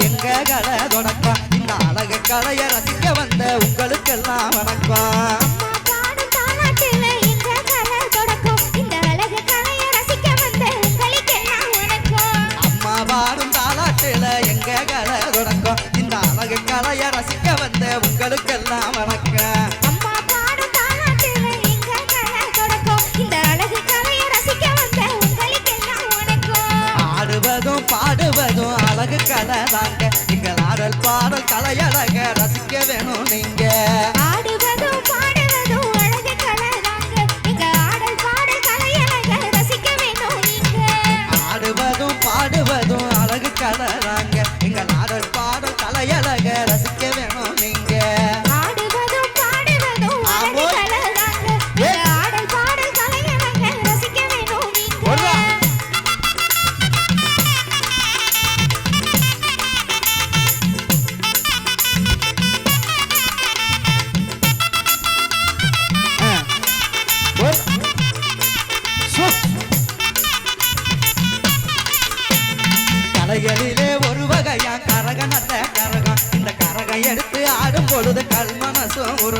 எங்க கடை தொடக்கம் இந்த அழகு கலையை ரசிக்க வந்த உங்களுக்கெல்லாம் வணக்கம்.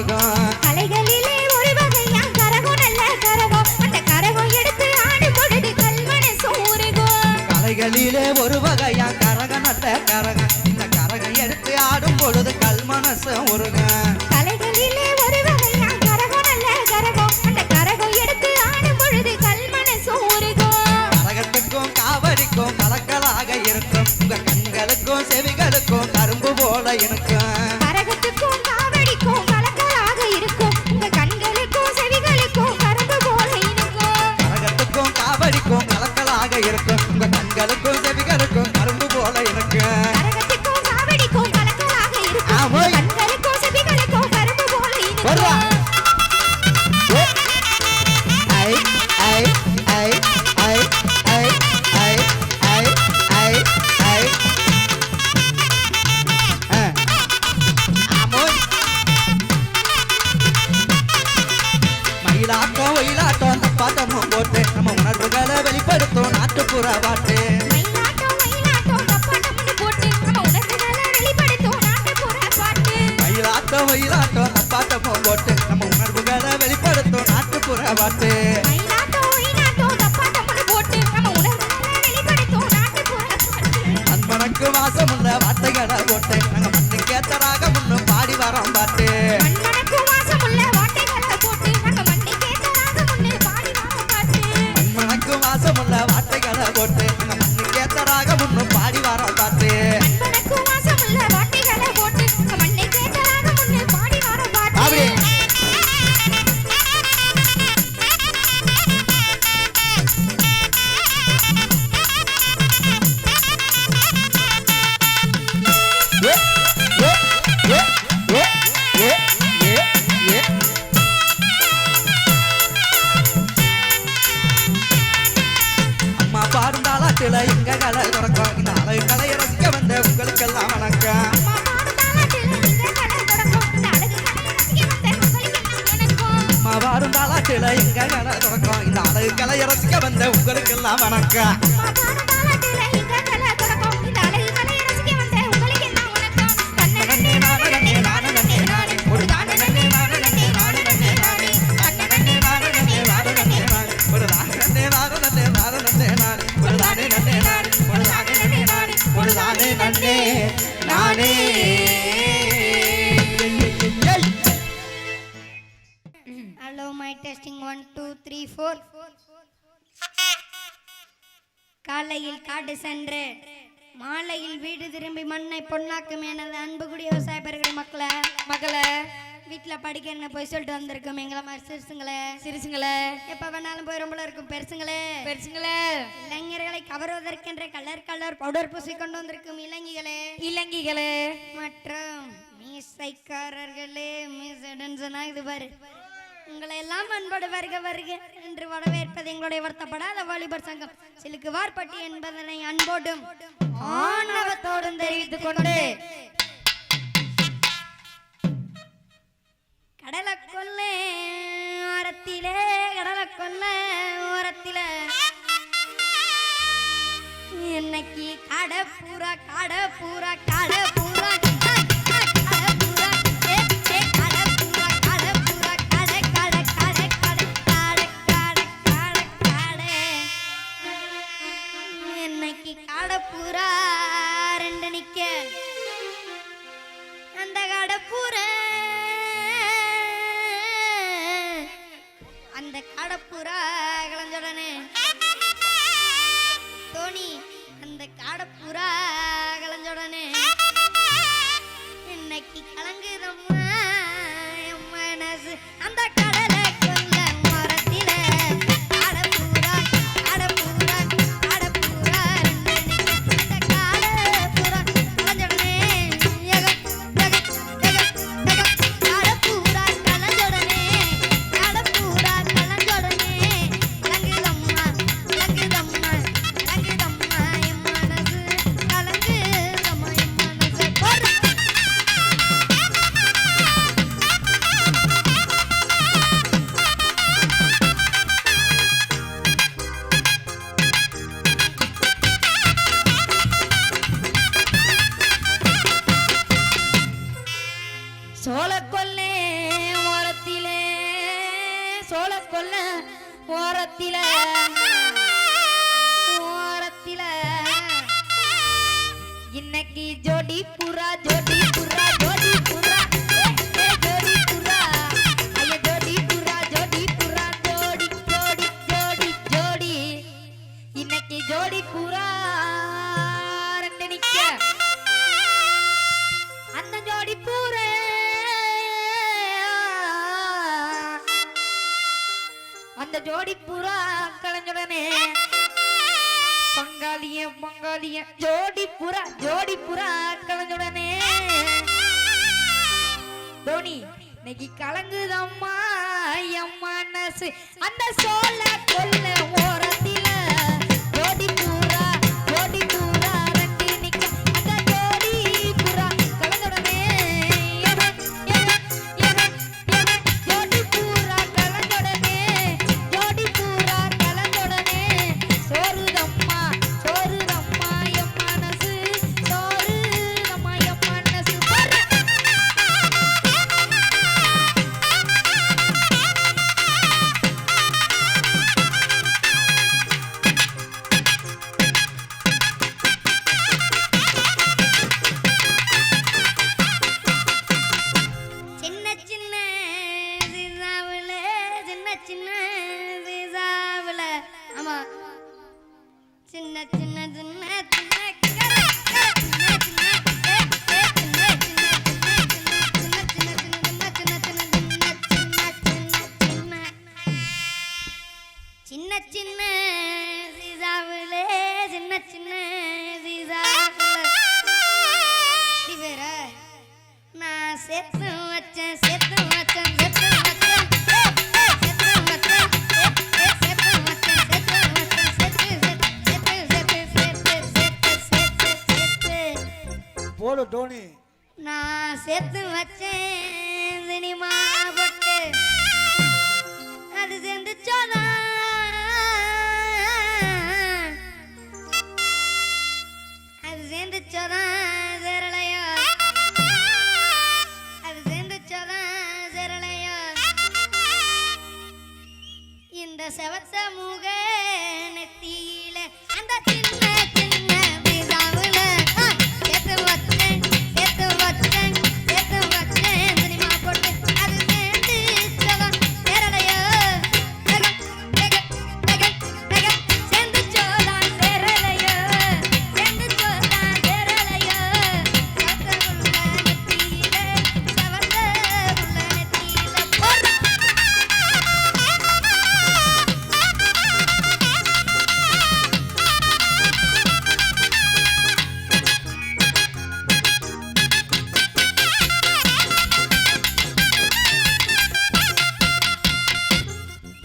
கரகம் கலைகளிலே ஒரு வகையா கரகம் நல்ல கரகம் அந்த கரகம் எடுத்து ஆடும் பொழுது கல்மனை சூருகும் கலைகளிலே ஒரு வகையா கரகம் நல்ல கரகம் இந்த கரகம் எடுத்து ஆடும் பொழுது கல்மனச உருகும் கலைகளிலே ஒரு வகையா கரகம் நல்ல கரகம் அந்த கரகம் எடுத்து ஆடும் பொழுது கல்மனச உருகும் கரகத்துக்கும் காவடிக்கும் கலக்கலாக இருக்கும். உங்க கண்களுக்கும் செவிகளுக்கும் கரும்பு போல இருக்கும் உங்களுக்கெல்லாம் வணக்கம் நானே hello my testing. 1 2 3 4 காலையில் காடு சென்று மாலையில் வீடு திரும்பி மண்ணை பொண்ணாக்கும் எனது அன்பு கூடிய பெருகிற மக்களை மக்களை வீட்டில் படிக்கிறேன் போய் சொல்லிட்டு வந்திருக்கோம்? எங்களை மாதிரி சிறுசுங்களே. சிறுசுங்களே. எப்போ வேணாலும் போய் ரொம்ப இருக்கும் பெருசுங்களே. பெருசுங்களே. இளைஞர்களை கவர்வதற்கென்ற கலர் கலர் பவுடர் பூசி கொண்டு வந்திருக்கும் இலங்கைகளே இலங்கைகளே மற்றும் மீசைக்காரர்களே மீசை டென்ஷனாக இது பாரு. உங்களை எல்லாம் அன்போடு வருக வருக என்று வரவேற்பது எங்களுடைய வருத்தப்படாத வாலிபர் சங்கம். சிலுக்குவார்பட்டி என்பதனை அன்போடும் ஆணவத்தோடும் தெரிவித்துக் கொண்டு. கடலை கொல்ல ஓரத்திலே கடலை கொல்ல ஓரத்தில. என்னைக்கு கடை பூரா கடை பூரா கடை சோழ கொல்ல ஓரத்தில. ஓரத்தில. இன்னைக்கு ஜோடி புறா ஜோடி புறா ஜோடி புறா. இன்னைக்கு கலங்குதம்மா என் மனசு. அந்த சோழ கொல்ல ஓரத்தில் சின்ன சின்ன சீசாவிலே சின்ன சின்ன சீசாவில் வேற நான் சேர்த்து வச்சேன் சேர்த்து வச்சேன் சேர்த்து வச்சேன் போடு டோனி நான் சேர்த்து வச்சேன் சினிமா போட்டு அது சேர்ந்துச்சோதான் இந்த செவத்த முக நெத்தியில அந்த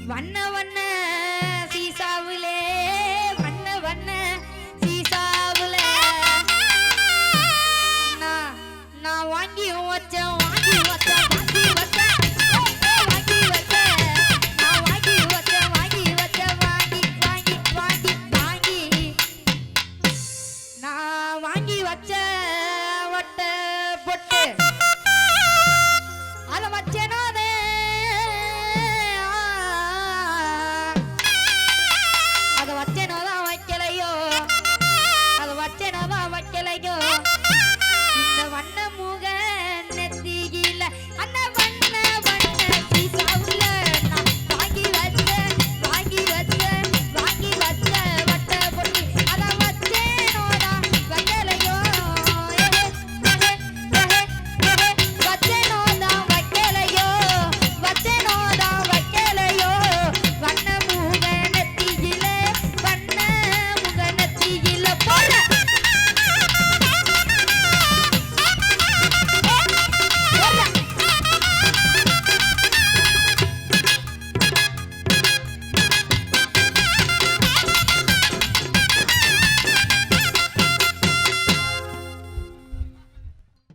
வண்ண வண்ண சீசாவிலே வண்ண வண்ண சீசாவில. நான் வாங்கி வச்சேன் வாங்கி வச்சேன் வாங்கி வச்சேன். வாங்கி வச்சேன் நான் வாங்கி வச்சேன் வாங்கி வச்சேன் வாங்கி வாங்கி வாங்கி வாங்கி. நான் வாங்கி வச்சேன்.